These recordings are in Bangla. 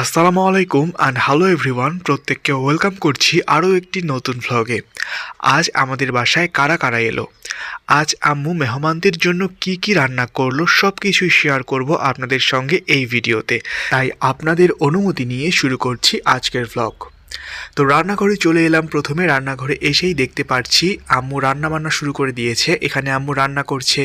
আসসালামু আলাইকুম অ্যান্ড হ্যালো এভরিওয়ান প্রত্যেককে ওয়েলকাম করছি আরও একটি নতুন ভ্লগে আজ আমাদের বাসায় কারা কারা এলো? আজ আম্মু মেহমানদের জন্য কি কি রান্না করল সব কিছুই শেয়ার করব আপনাদের সঙ্গে এই ভিডিওতে। তাই আপনাদের অনুমতি নিয়ে শুরু করছি আজকের ভ্লগ তো রান্নাঘরে চলে এলাম প্রথমে। রান্নাঘরে এসেই দেখতে পারছি আম্মু রান্না বান্না শুরু করে দিয়েছে। এখানে আম্মু রান্না করছে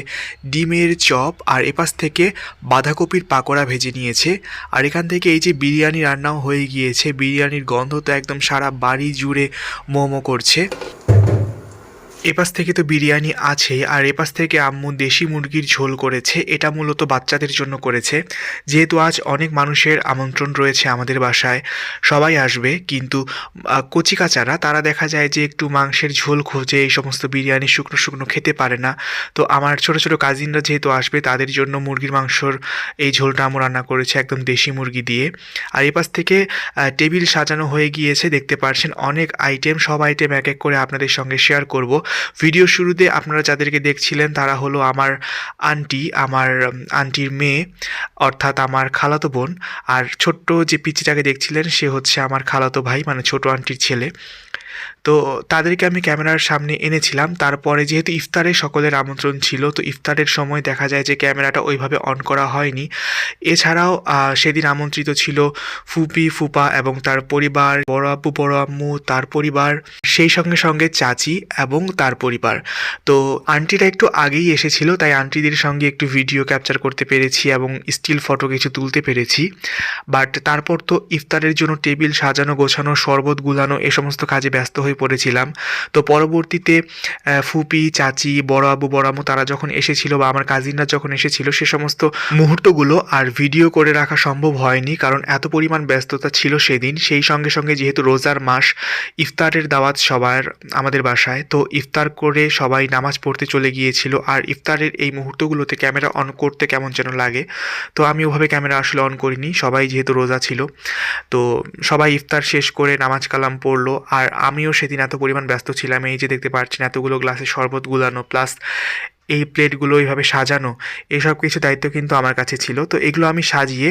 ডিমের চপ আর এপাশ থেকে বাঁধাকপির পাকোড়া ভেজে নিয়েছে। আর এখান থেকে এই যে বিরিয়ানি রান্নাও হয়ে গিয়েছে। বিরিয়ানির গন্ধ তো একদম সারা বাড়ি জুড়ে মোমো করছে। এপাশ থেকে তো বিরিয়ানি আছে, আর এপাশ থেকে আম্মু দেশি মুরগির ঝোল করেছে, এটা মূলত বাচ্চাদের জন্য করেছে। যেহেতু আজ অনেক মানুষের আমন্ত্রণ রয়েছে আমাদের বাসায়, সবাই আসবে, কিন্তু কচিকাচারা তারা দেখা যায় যে একটু মাংসের ঝোল খোঁজে এই সমস্ত বিরিয়ানি শুকনো শুকনো খেতে পারে না। তো আমার ছোট ছোট কাজিনরা যেহেতু আসবে, তাদের জন্য মুরগির মাংসর এই ঝোলটা আম্মু রান্না করেছে একদম দেশি মুরগি দিয়ে। আর এপাশ থেকে টেবিল সাজানো হয়ে গিয়েছে, দেখতে পারছেন, অনেক আইটেম সব আইটেম এক এক করে আপনাদের সঙ্গে শেয়ার করব। ভিডিও শুরুতে আপনারা যাদেরকে দেখছিলেন তারা হলো আমার আন্টি, আমার আন্টির মেয়ে, অর্থাৎ আমার খালাতো বোন। আর ছোট্ট যে পিচিটাকে দেখছিলেন সে হচ্ছে আমার খালাতো ভাই মানে ছোট আন্টির ছেলে। তো তাদেরকে আমি ক্যামেরার সামনে এনেছিলাম। তারপরে যেহেতু ইফতারে সকলের আমন্ত্রণ ছিল, তো ইফতারের সময় দেখা যায় যে ক্যামেরাটা ওইভাবে অন করা হয়নি। এছাড়াও সেদিন আমন্ত্রিত ছিল ফুপি, ফুপা এবং তার পরিবার, বড় আপু, বড় আম্মু, তার পরিবার, সেই সঙ্গে সঙ্গে চাচি এবং তার পরিবার। তো আন্টিটা একটু আগেই এসেছিল, তাই আন্টিদের সঙ্গে একটু ভিডিও ক্যাপচার করতে পেরেছি এবং স্টিল ফটো কিছু তুলতে পেরেছি। বাট তারপর তো ইফতারের জন্য টেবিল সাজানো, গোছানো, শরবত গুলানো, এ সমস্ত কাজে ব্যস্ত হয়ে পড়েছিলাম। তো পরবর্তীতে ফুপি, চাচি, বড় আবু বড় আম্মু তারা যখন এসেছিল বা আমার কাজিনরা যখন এসেছিল, সে সমস্ত মুহূর্তগুলো আর ভিডিও করে রাখা সম্ভব হয়নি কারণ এত পরিমাণ ব্যস্ততা ছিল সেদিন। সেই সঙ্গে সঙ্গে যেহেতু রোজার মাস, ইফতারের দাওয়াত সবার আমাদের বাসায়, তো ইফতার করে সবাই নামাজ পড়তে চলে গিয়েছিল আর ইফতারের এই মুহূর্তগুলোতে ক্যামেরা অন করতে কেমন যেন লাগে। তো আমি ওভাবে ক্যামেরা আসলে অন করিনি, সবাই যেহেতু রোজা ছিল, তো সবাই ইফতার শেষ করে নামাজ কালাম পড়ল। আর আমিও সেদিন এত পরিমাণ ব্যস্ত ছিলাম, এই যে দেখতে পাচ্ছেন এতগুলো গ্লাসে শরবত গুলানো প্লাস এই প্লেটগুলো এইভাবে সাজানো, এসব কিছু দায়িত্ব কিন্তু আমার কাছে ছিল। তো এগুলো আমি সাজিয়ে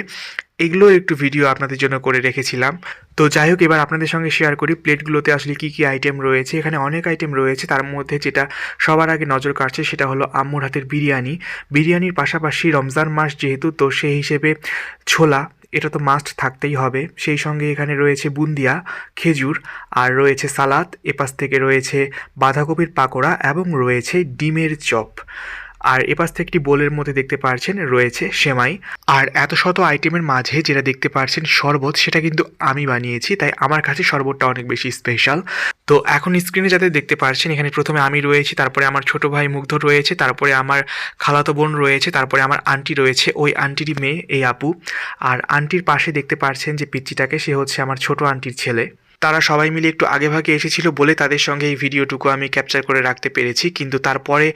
এগুলো একটু ভিডিও আপনাদের জন্য করে রেখেছিলাম। তো যাই হোক, এবার আপনাদের সঙ্গে শেয়ার করি প্লেটগুলোতে আসলে কি কি আইটেম রয়েছে, এখানে অনেক আইটেম রয়েছে। তার মধ্যে যেটা সবার আগে নজর কাটছে সেটা হলো আম্মুর হাতের বিরিয়ানি। বিরিয়ানির পাশাপাশি রমজান মাস যেহেতু, তো সেই হিসেবে ছোলা এটা তো মাস্ট থাকতেই হবে। সেই সঙ্গে এখানে রয়েছে বুন্দিয়া, খেজুর, আর রয়েছে সালাদ, এপাশ থেকে রয়েছে বাঁধাকপির পাকোড়া এবং রয়েছে ডিমের চপ। আর এপাশ থেকে একটি বোলের মধ্যে দেখতে পারছেন রয়েছে সেমাই। আর এত শত আইটেমের মাঝে যেটা দেখতে পারছেন শরবত, সেটা কিন্তু আমি বানিয়েছি, তাই আমার কাছে শরবতটা অনেক বেশি স্পেশাল তো এখন স্ক্রিনে যাতে দেখতে পারছেন, এখানে প্রথমে আমি রয়েছি, তারপরে আমার ছোট ভাই মুগ্ধ রয়েছে, তারপরে আমার খালাতো বোন রয়েছে, তারপরে আমার আন্টি রয়েছে, ওই আন্টিরই মেয়ে, এই আপু। আর আন্টির পাশে দেখতে পারছেন যে পিচ্চিটাকে, সে হচ্ছে আমার ছোট আন্টির ছেলে। তারা সবাই মিলে একটু আগেভাগে এসেছিল বলে তাদের সঙ্গে এই ভিডিওটুকু আমি ক্যাপচার করে রাখতে পেরেছি। কিন্তু তারপরে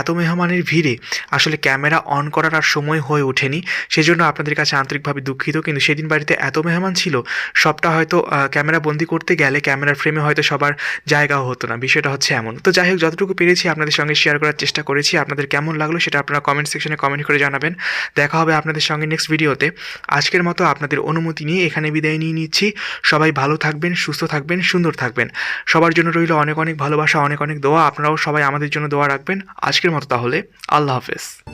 এত মেহমানের ভিড়ে আসলে ক্যামেরা অন করার আর সময় হয়ে ওঠেনি। সেজন্য আপনাদের কাছে আন্তরিকভাবে দুঃখিত। কিন্তু সেদিন বাড়িতে এত মেহমান ছিল, সবটা হয়তো ক্যামেরা বন্দি করতে গেলে ক্যামেরার ফ্রেমে হয়তো সবার জায়গাও হতো না। বিষয়টা হচ্ছে এমন। তো যাই হোক, যতটুকু পেরেছি আপনাদের সঙ্গে শেয়ার করার চেষ্টা করেছি। আপনাদের কেমন লাগল সেটা আপনারা কমেন্ট সেকশনে কমেন্ট করে জানাবেন। দেখা হবে আপনাদের সঙ্গে নেক্সট ভিডিওতে আজকের মতো আপনাদের অনুমতি নিয়ে এখানে বিদায় নিয়ে নিচ্ছি। সবাই ভালো থাকবেন সুস্থ থাকবেন, সুন্দর থাকবেন। সবার জন্য রইল অনেক অনেক ভালোবাসা, অনেক অনেক দোয়া। আপনারাও সবাই আমাদের জন্য দোয়া রাখবেন। আজকের মতো তাহলে, আল্লাহ হাফেজ।